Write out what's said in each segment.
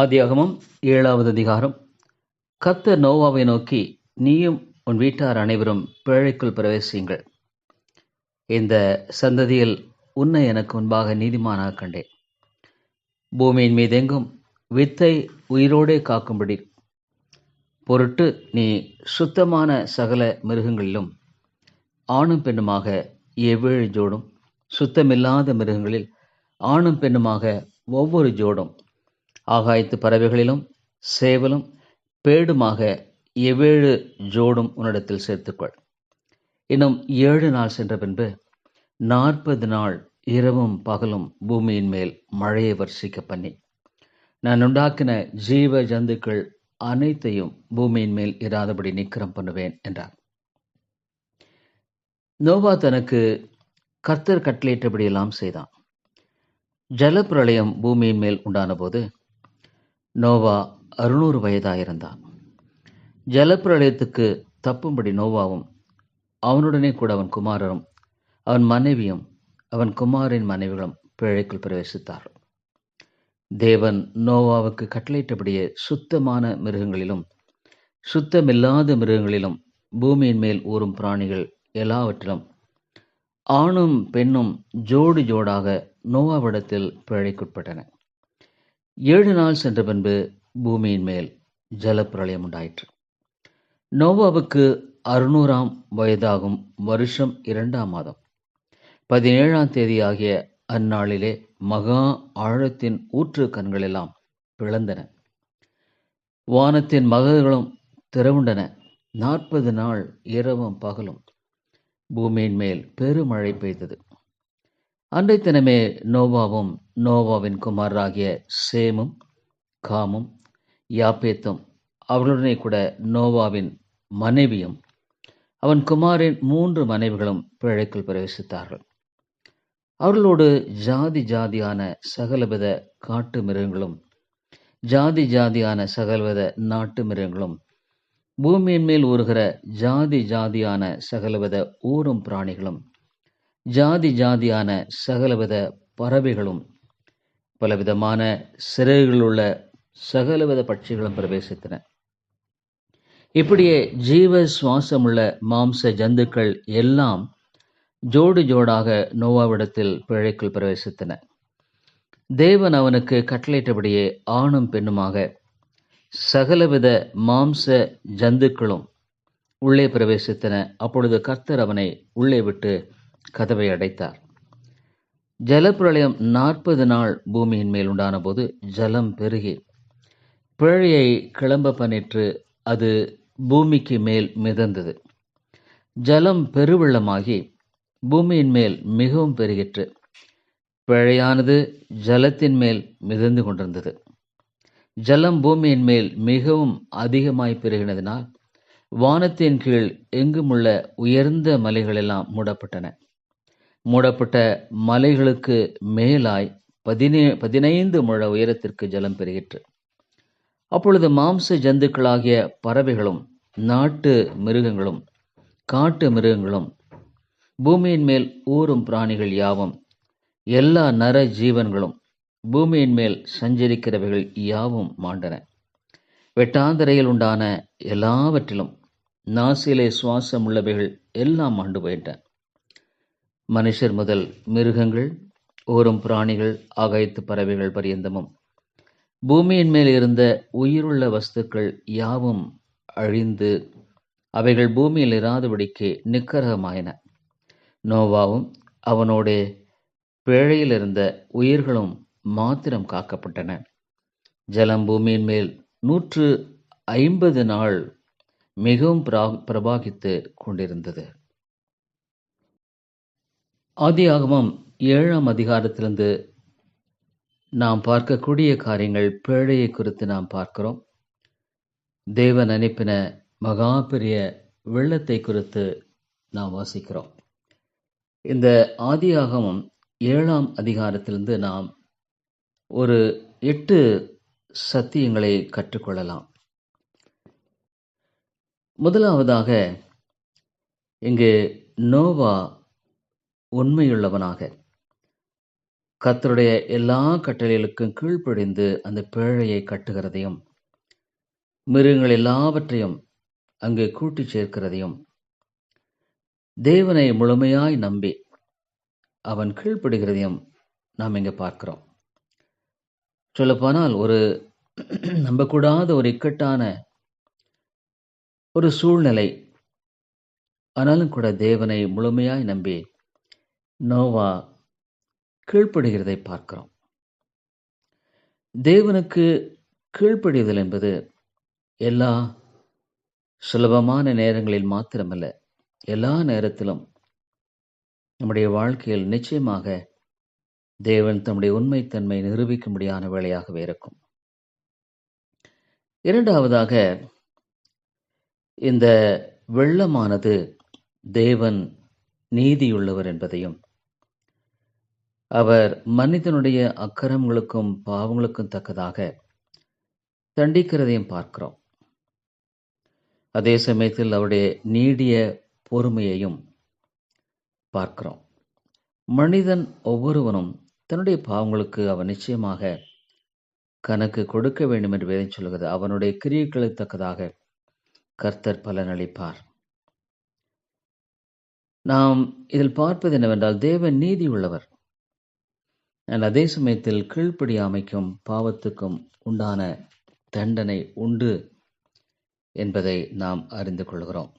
ஆதியாகமும் ஏழாவது அதிகாரம். கத்த நோவாவை நோக்கி நீயும் உன் வீட்டார் அனைவரும் பிழைக்குள் பிரவேசியுங்கள். இந்த சந்ததியில் உன்னை எனக்கு முன்பாக நீதிமானாக கண்டேன். பூமியின் மீதெங்கும் வித்தை உயிரோடே காக்கும்படி. பொருட்டு நீ சுத்தமான சகல மிருகங்களிலும் ஆணும் பெண்ணுமாக எவ்வேழு ஜோடும் சுத்தமில்லாத மிருகங்களில் ஆணும் பெண்ணுமாக ஒவ்வொரு ஜோடும் ஆகாயத்து பறவைகளிலும் சேவலும் பேடுமாக எவ்வேழு ஜோடும் உன்னிடத்தில் சேர்த்துக்கொள். இன்னும் ஏழு நாள் சென்ற பின்பு நாற்பது நாள் இரவும் பகலும் பூமியின் மேல் மழையை வர்ஷிக்க பண்ணி நான் உண்டாக்கின ஜீவ ஜந்துக்கள் அனைத்தையும் பூமியின் மேல் இராதபடி நிக்கிரம் பண்ணுவேன் என்றார். நோவா தனக்கு கர்த்தர் கட்டளையிட்டபடியெல்லாம் செய்தான். ஜலப்பிரளயம் பூமியின் மேல் உண்டான போது நோவா அறுநூறு வயதாயிருந்தான். ஜலப்பிரளயத்துக்கு தப்பும்படி நோவாவும் அவனுடனே கூட அவன் குமாரரும் அவன் மனைவியும் அவன் குமாரின் மனைவிகளும் பிழைக்குள் பிரவேசித்தார்கள் தேவன் நோவாவுக்கு கட்டளையிட்டபடியே சுத்தமான மிருகங்களிலும் சுத்தமில்லாத மிருகங்களிலும் பூமியின் மேல் ஊறும் பிராணிகள் எல்லாவற்றிலும் ஆணும் பெண்ணும் ஜோடி ஜோடாக நோவாவிடத்தில் பிழைக்குட்பட்டன. ஏழு நாள் சென்ற பின்பு பூமியின் மேல் ஜலப்பிரளயம் உண்டாயிற்று. நோவாவுக்கு அறுநூறாம் வயதாகும் வருஷம் இரண்டாம் மாதம். பதினேழாம் தேதி ஆகிய அந்நாளிலே மகா ஆழத்தின் ஊற்று கண்களெல்லாம் பிளந்தன. வானத்தின் மகர்களும் திறவுண்டன நாற்பது நாள் இரவும் பகலும் பூமியின் மேல் பெருமழை பெய்தது. அன்றை தினமே நோவாவும் நோவாவின் குமாரராகிய சேமும் காமும் யாப்பேத்தும் அவர்களுடனே கூட நோவாவின் மனைவியும் அவன் குமாரின் மூன்று மனைவிகளும் பிழைக்குள் பிரவேசித்தார்கள். அவர்களோடு ஜாதி ஜாதியான சகலவித காட்டு மிருகங்களும் ஜாதி ஜாதியான சகலவித நாட்டு மிருகங்களும் பூமியின் மேல் ஊறுகிற ஜாதி ஜாதியான சகலவித ஊரும் பிராணிகளும் ஜாதி ஜாதியான சகலவித பறவைகளும் பலவிதமான சிறகுகளுள்ள சகலவித பட்சிகளும் பிரவேசித்தன. இப்படியே ஜீவ சுவாசமுள்ள மாம்ச ஜந்துக்கள் எல்லாம் ஜோடு ஜோடாக நோவாவிடத்தில் பிழைக்குள் பிரவேசித்தன. தேவன் அவனுக்கு கட்டளையிட்டபடியே ஆணும் பெண்ணுமாக சகலவித மாம்ச ஜந்துக்களும் உள்ளே பிரவேசித்தன. அப்பொழுது கர்த்தர் அவனை உள்ளே விட்டு கதவை அடைத்தார். ஜலப்பிரளயம் நாற்பது நாள் பூமியின் மேல் உண்டான போது ஜலம் பெருகி பிழையை கிளம்ப பண்ணிற்று அது பூமிக்கு மேல் மிதந்தது. ஜலம் பெருவெள்ளமாகி பூமியின் மேல் மிகவும் பெருகிற்று. பிழையானது ஜலத்தின் மேல் மிதந்து கொண்டிருந்தது. ஜலம் பூமியின் மேல் மிகவும் அதிகமாய் பெருகினதினால் வானத்தின் கீழ் எங்கும் உள்ள உயர்ந்த மலைகளெல்லாம் மூடப்பட்டன. மூடப்பட்ட மலைகளுக்கு மேலாய் பதினே பதினைந்து முழ உயரத்திற்கு ஜலம் பெருகிற்று அப்பொழுது மாம்ச ஜந்துக்களாகிய பறவைகளும் நாட்டு மிருகங்களும் காட்டு மிருகங்களும் பூமியின் மேல் ஊறும் பிராணிகள் யாவும் எல்லா நர ஜீவன்களும் பூமியின் மேல் சஞ்சரிக்கிறவைகள் யாவும் மாண்டன. வெட்டாந்தரையில் உண்டான எல்லாவற்றிலும் நாசிலே சுவாசம் உள்ளவைகள் எல்லாம் மாண்டு போயிட்டன மனுஷர் முதல் மிருகங்கள் ஓரும் பிராணிகள் ஆகாயத்து பறவைகள் பரியந்தமும். பூமியின் மேல் இருந்த உயிருள்ள வஸ்துக்கள் யாவும் அழிந்து அவைகள் பூமியில் இராதபடிக்கு நிக்கரகமாயின. நோவாவும் அவனோட பிழையில் இருந்த உயிர்களும் மாத்திரம் காக்கப்பட்டன. ஜலம் பூமியின் மேல் நூற்று ஐம்பது நாள் மிகவும் பிரா பிரபாகித்து கொண்டிருந்தது. ஆதியாகமம் ஏழாம் அதிகாரத்திலிருந்து நாம் பார்க்கக்கூடிய காரியங்கள் பேழையை குறித்து நாம் பார்க்கிறோம். தேவன் அனுப்பின மகா பெரிய வெள்ளத்தை குறித்து நாம் வாசிக்கிறோம். இந்த ஆதியாகமம் ஏழாம் அதிகாரத்திலிருந்து நாம் ஒரு எட்டு சத்தியங்களை கற்றுக்கொள்ளலாம். முதலாவதாக இங்கு நோவா உண்மையுள்ளவனாக. கத்தருடைய எல்லா கட்டளைகளுக்கும் கீழ்ப்படிந்து அந்த பேழையை கட்டுகிறதையும் மிருகங்கள் எல்லாவற்றையும் அங்கே கூட்டிச் சேர்க்கிறதையும் தேவனை முழுமையாய் நம்பி அவன் கீழ்ப்படுகிறதையும் நாம் இங்கே பார்க்கிறோம். சொல்லப்போனால் ஒரு நம்பக்கூடாத ஒரு இக்கட்டான ஒரு சூழ்நிலை ஆனாலும் கூட தேவனை முழுமையாய் நம்பி நோவா கீழ்ப்படுகிறதை பார்க்கிறோம். தேவனுக்கு கீழ்ப்படிதல் என்பது எல்லா சுலபமான நேரங்களில் மாத்திரமல்ல எல்லா நேரத்திலும் நம்முடைய வாழ்க்கையில் நிச்சயமாக தேவன் தம்முடைய உண்மைத்தன்மை நிரூபிக்கும்படியான வேலையாகவே இருக்கும். இரண்டாவதாக இந்த வெள்ளமானது தேவன் நீதியுள்ளவர் என்பதையும் அவர் மனிதனுடைய அக்கரங்களுக்கும் பாவங்களுக்கும் தக்கதாக தண்டிக்கிறதையும் பார்க்கிறோம். அதே சமயத்தில் அவருடைய நீடிய பொறுமையையும் பார்க்கிறோம். மனிதன் ஒவ்வொருவனும் தன்னுடைய பாவங்களுக்கு அவன் நிச்சயமாக கணக்கு கொடுக்க வேண்டும் என்று வேதம் சொல்கிறது அவனுடைய கிரியைகளுக்கு தக்கதாக கர்த்தர் பலனளிப்பார் நாம் இதில் பார்ப்பது என்னவென்றால் தேவன் நீதி உள்ளவர். அதே சமயத்தில் கீழ்ப்படியாமைக்கும் பாவத்துக்கும் உண்டான தண்டனை உண்டு என்பதை நாம் அறிந்து கொள்கிறோம்.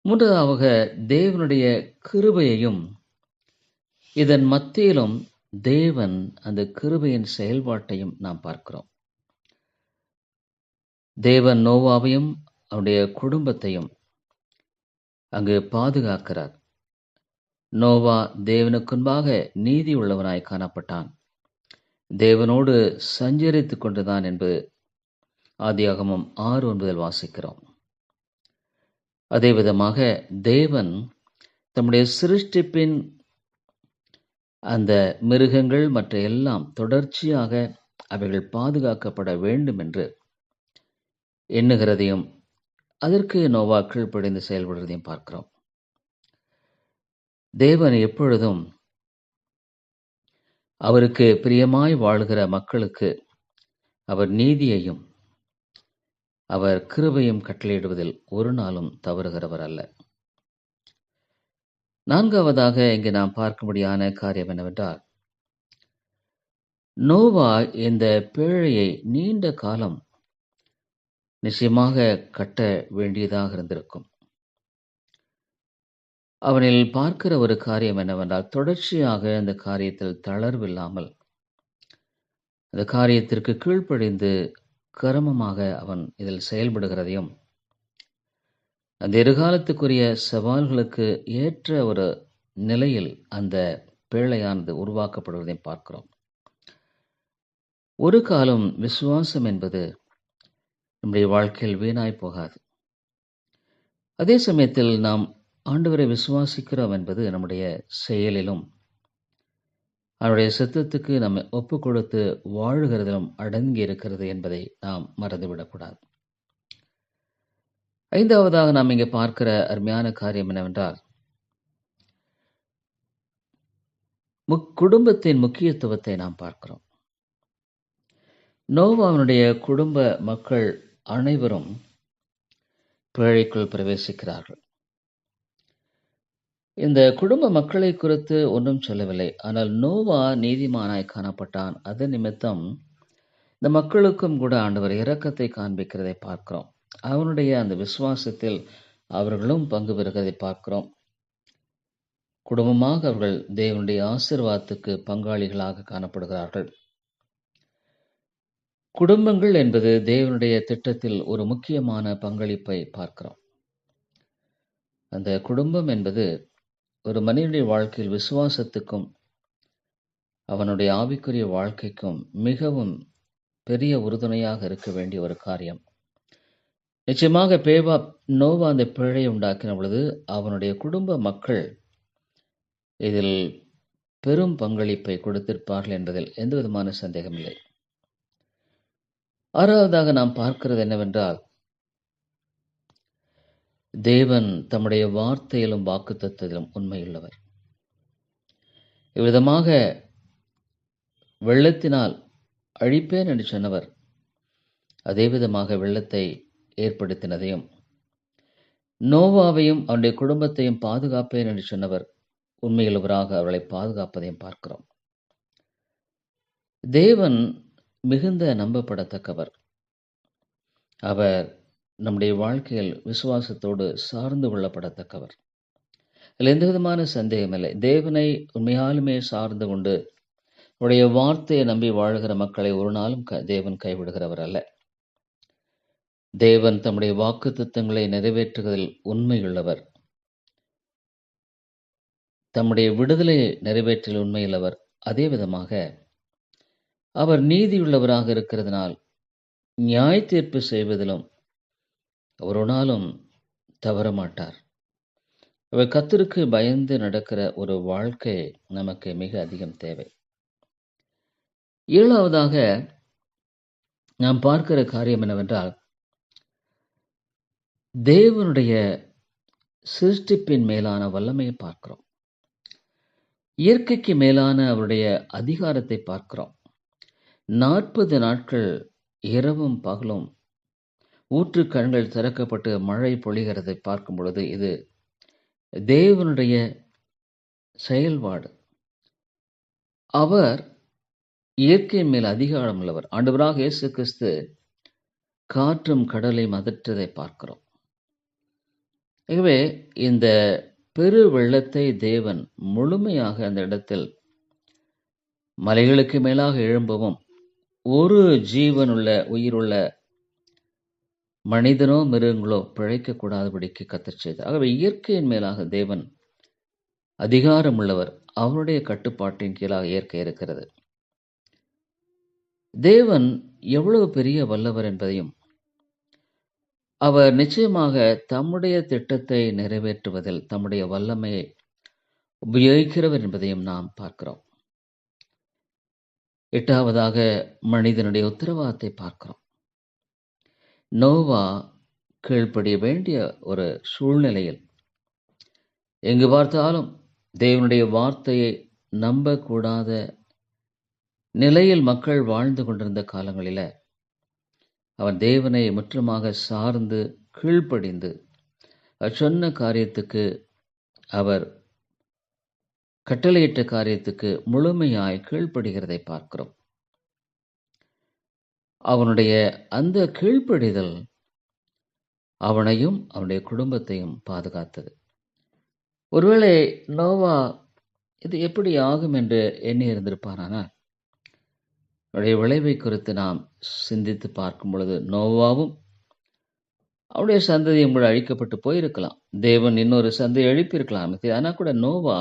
மூன்றாவதாக தேவனுடைய கிருபையையும் இதன் மத்தியிலும் தேவன் அந்த கிருபையின் செயல்பாட்டையும் நாம் பார்க்கிறோம். தேவன் நோவாவையும் அவருடைய குடும்பத்தையும் அங்கு பாதுகாக்கிறார். நோவா தேவனுக்குன்பாக நீதி உள்ளவனாய் காணப்பட்டான். தேவனோடு சஞ்சரித்து கொண்டுதான் என்பது ஆதியாகமம் ஆறு ஒன்பதில் வாசிக்கிறோம். அதே விதமாக தேவன் தம்முடைய சிருஷ்டிப்பின் அந்த மிருகங்கள் மற்ற எல்லாம் தொடர்ச்சியாக அவைகள் பாதுகாக்கப்பட வேண்டும் என்று எண்ணுகிறதையும் அதற்கு நோவா கீழ்ப்படிந்து செயல்படுறதையும் பார்க்கிறோம். தேவன் எப்பொழுதும் அவருக்கு பிரியமாய் வாழ்கிற மக்களுக்கு அவர் நீதியையும் அவர் கிருபையும் கட்டளையிடுவதில் ஒரு நாளும் தவறுகிறவர் அல்ல. நான்காவதாக இங்கு நாம் பார்க்கும்படியான காரியம் என்னவென்றால் நோவா இந்த பேழையை நீண்ட காலம் நிச்சயமாக கட்ட வேண்டியதாக இருந்திருக்கும். அவனில் பார்க்கிற ஒரு காரியம் என்னவென்றால் தொடர்ச்சியாக அந்த காரியத்தில் தளர்வில்லாமல் அந்த காரியத்திற்கு கீழ்ப்படிந்து கர்மமாக அவன் இதில் செயல்படுகிறதையும் அந்த எதிர்காலத்துக்குரிய சவால்களுக்கு ஏற்ற ஒரு நிலையில் அந்த பேழையானது உருவாக்கப்படுவதையும் பார்க்கிறோம். ஒரு காலம் விசுவாசம் என்பது நம்முடைய வாழ்க்கையில் வீணாய் போகாது. அதே சமயத்தில் நாம் ஆண்டவரை விசுவாசிக்கிறோம் என்பது நம்முடைய செயலிலும் அவருடைய சித்தத்துக்கு நம்ம ஒப்பு கொடுத்து வாழுகிறதிலும் அடங்கி இருக்கிறது என்பதை நாம் மறந்துவிடக்கூடாது. ஐந்தாவதாக நாம் இங்கே பார்க்கிற அருமையான காரியம் என்னவென்றால் முக் குடும்பத்தின் முக்கியத்துவத்தை நாம் பார்க்கிறோம். நோவாவினுடைய குடும்ப மக்கள் அனைவரும் பிழைக்குள் பிரவேசிக்கிறார்கள். இந்த குடும்ப மக்களை குறித்து ஒன்றும் சொல்லவில்லை. ஆனால் நோவா நீதிமானாய் காணப்பட்டான். அது நிமித்தம் இந்த மக்களுக்கும் கூட ஆண்டவர் இரக்கத்தை காண்பிக்கிறதை பார்க்கிறோம். அவனுடைய அந்த விசுவாசத்தில் அவர்களும் பங்கு பெறுகிறதை பார்க்கிறோம். குடும்பமாக அவர்கள் தேவனுடைய ஆசிர்வாதத்துக்கு பங்காளிகளாக காணப்படுகிறார்கள். குடும்பங்கள் என்பது தேவனுடைய திட்டத்தில் ஒரு முக்கியமான பங்களிப்பை பார்க்கிறோம். அந்த குடும்பம் என்பது ஒரு மனிதனுடைய வாழ்க்கையில் விசுவாசத்துக்கும் அவனுடைய ஆவிக்குரிய வாழ்க்கைக்கும் மிகவும் பெரிய உறுதுணையாக இருக்க வேண்டிய ஒரு காரியம். நிச்சயமாக பேவா நோவா அந்த பிழையை உண்டாக்கின பொழுது அவனுடைய குடும்ப மக்கள் இதில் பெரும் பங்களிப்பை கொடுத்திருப்பார்கள் என்பதில் எந்த விதமான சந்தேகமில்லை. ஆறாவதாக நாம் பார்க்கிறது என்னவென்றால் தேவன் தம்முடைய வார்த்தையிலும் வாக்குத்தத்திலும் உண்மையுள்ளவர். இவ்விதமாக வெள்ளத்தினால் அழிப்பேன் என்று சொன்னவர் அதே விதமாக வெள்ளத்தை ஏற்படுத்தினதையும் நோவாவையும் அவனுடைய குடும்பத்தையும் பாதுகாப்பேன் என்று சொன்னவர் உண்மையுள்ளவராக அவர்களை பாதுகாப்பதையும் பார்க்கிறோம். தேவன் மிகுந்த நம்பப்படத்தக்கவர். அவர் நம்முடைய வாழ்க்கையில் விசுவாசத்தோடு சார்ந்து கொள்ளப்படத்தக்கவர். அதில் எந்த விதமான சந்தேகம் இல்லை. தேவனை உண்மையாலுமே சார்ந்து கொண்டு உடைய வார்த்தையை நம்பி வாழ்கிற மக்களை ஒரு நாளும் க- தேவன் கைவிடுகிறவர் அல்ல. தேவன் தம்முடைய வாக்கு திட்டங்களை நிறைவேற்றுவதில் உண்மையுள்ளவர். தம்முடைய விடுதலை நிறைவேற்றல் உண்மையுள்ளவர். அதே விதமாக அவர் நீதியுள்ளவராக இருக்கிறதுனால் நியாய தீர்ப்பு செய்வதிலும் ஒரு நாளும் தவற மாட்டார் அவர் கத்திற்கு பயந்து நடக்கிற ஒரு வாழ்க்கை நமக்கு மிக அதிகம் தேவை. ஏழாவதாக நாம் பார்க்கிற காரியம் என்னவென்றால் தேவனுடைய சிருஷ்டிப்பின் மேலான வல்லமையை பார்க்கிறோம். இயற்கைக்கு மேலான அவருடைய அதிகாரத்தை பார்க்கிறோம். நாற்பது நாட்கள் இரவும் பகலும் ஊற்று கண்கள் திறக்கப்பட்டு மழை பொழிகிறதை பார்க்கும் பொழுது இது தேவனுடைய செயல்பாடு. அவர் இயற்கை மேல் அதிகாரம் உள்ளவர் ஆண்டவராக இயேசு கிறிஸ்து காற்றும் கடலை மதற்றதை பார்க்கிறோம். ஆகவே இந்த பெரு வெள்ளத்தை தேவன் முழுமையாக அந்த இடத்தில் மலைகளுக்கு மேலாக எழும்பவும் ஒரு ஜீவனுள்ள உயிருள்ள மனிதனோ மிருகங்களோ பிழைக்கக்கூடாதபடிக்கு கத்தச் செய்தார். ஆகவே இயற்கையின் மேலாக தேவன் அதிகாரம் உள்ளவர் அவருடைய கட்டுப்பாட்டின் கீழாக இயற்கை இருக்கிறது. தேவன் எவ்வளவு பெரிய வல்லவர் என்பதையும் அவர் நிச்சயமாக தம்முடைய திட்டத்தை நிறைவேற்றுவதில் தம்முடைய வல்லமையை உபயோகிக்கிறவர் என்பதையும் நாம் பார்க்கிறோம். எட்டாவதாக மனிதனுடைய உத்தரவாதத்தை பார்க்கிறோம். நோவா கீழ்ப்படிய வேண்டிய ஒரு சூழ்நிலையில் எங்கு பார்த்தாலும் தேவனுடைய வார்த்தையை நம்பக்கூடாத நிலையில் மக்கள் வாழ்ந்து கொண்டிருந்த காலங்களில் அவன் தேவனை முற்றுமாக சார்ந்து கீழ்ப்படிந்து அவர் சொன்ன காரியத்துக்கு அவர் கட்டளையிட்ட காரியத்துக்கு முழுமையாய் கீழ்ப்படுகிறதை பார்க்கிறோம். அவனுடைய அந்த கீழ்ப்படிதல் அவனையும் அவனுடைய குடும்பத்தையும் பாதுகாத்தது. ஒருவேளை நோவா இது எப்படி ஆகும் என்று எண்ணி இருந்திருப்பாரானால் அவருடைய விளைவை குறித்து நாம் சிந்தித்து பார்க்கும் பொழுது நோவாவும் அவருடைய சந்ததியும் கூட அழிக்கப்பட்டு போயிருக்கலாம். தேவன் இன்னொரு சந்தையை எழுப்பியிருக்கலாம் ஆனால் கூட நோவா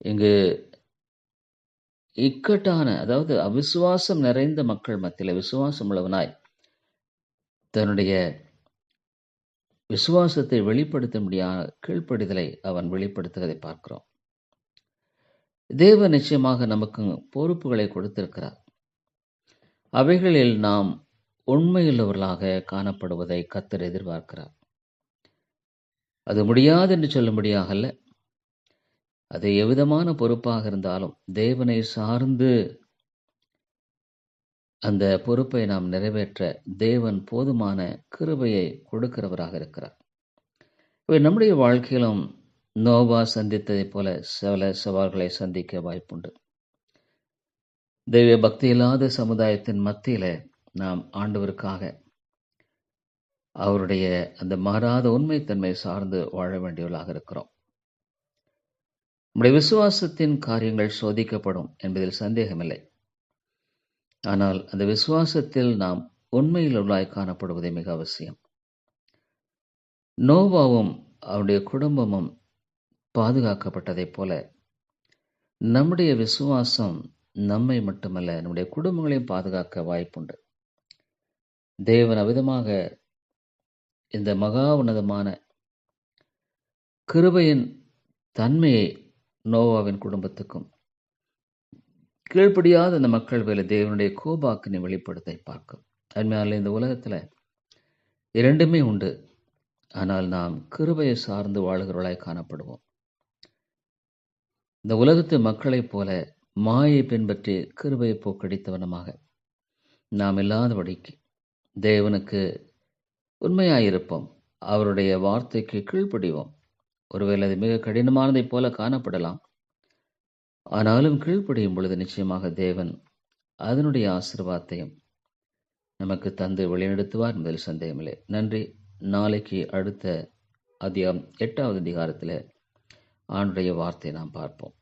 இங்கு இக்கட்டான அதாவது அவிசுவாசம் நிறைந்த மக்கள் மத்தியில் விசுவாசம் உள்ளவனாய் தன்னுடைய விசுவாசத்தை வெளிப்படுத்த முடியாத கீழ்ப்படிதலை அவன் வெளிப்படுத்துவதை பார்க்கிறோம். தேவ நிச்சயமாக நமக்கு பொறுப்புகளை கொடுத்திருக்கிறார். அவைகளில் நாம் உண்மையுள்ளவர்களாக காணப்படுவதை கத்தர் எதிர்பார்க்கிறார். அது முடியாது என்று சொல்ல அல்ல அது எவ்விதமான பொறுப்பாக இருந்தாலும் தேவனை சார்ந்து அந்த பொறுப்பை நாம் நிறைவேற்ற தேவன் போதுமான கிருபையை கொடுக்கிறவராக இருக்கிறார். இவை நம்முடைய வாழ்க்கையிலும் நோவா சந்தித்ததைப் போல சில சவால்களை சந்திக்க வாய்ப்புண்டு. தெய்வ பக்தி இல்லாத சமுதாயத்தின் மத்தியில நாம் ஆண்டவருக்காக அவருடைய அந்த மாறாத உண்மைத்தன்மை சார்ந்து வாழ வேண்டியவர்களாக இருக்கிறோம். நம்முடைய விசுவாசத்தின் காரியங்கள் சோதிக்கப்படும் என்பதில் சந்தேகமில்லை. ஆனால் அந்த விசுவாசத்தில் நாம் உண்மையில் உள்ளாய் காணப்படுவதே மிக அவசியம். நோவாவும் அவருடைய குடும்பமும் பாதுகாக்கப்பட்டதைப் போல நம்முடைய விசுவாசம் நம்மை மட்டுமல்ல நம்முடைய குடும்பங்களையும் பாதுகாக்க வாய்ப்புண்டு. தேவன் அவிதமாக இந்த மகா உன்னதமான கிருபையின் தன்மையை நோவாவின் குடும்பத்துக்கும். கீழ்ப்படியாத அந்த மக்கள் வேலை தேவனுடைய கோபாக்கினை வெளிப்படுத்தை பார்க்கும். அண்மையால் இந்த உலகத்தில் இரண்டுமே உண்டு. ஆனால் நாம் கிருபையை சார்ந்து வாழ்கிறவர்களாய் காணப்படுவோம். இந்த உலகத்து மக்களைப் போல மாயை பின்பற்றி கிருபையை போக்கடித்தவனமாக நாம் இல்லாதபடிக்கு தேவனுக்கு உண்மையாயிருப்போம். அவருடைய வார்த்தைக்கு கீழ்ப்படிவோம். ஒருவேளை அது மிக கடினமானதைப் போல காணப்படலாம். ஆனாலும் கீழ்ப்படியும் பொழுது நிச்சயமாக தேவன் அதனுடைய ஆசிர்வாதத்தையும் நமக்கு தந்து வழிநடத்துவார் என்பதில் சந்தேகமில்லை. நன்றி. நாளைக்கு அடுத்த அதிகாரம் எட்டாவது அதிகாரத்தில் ஆண்டுடைய வார்த்தையை நாம் பார்ப்போம்.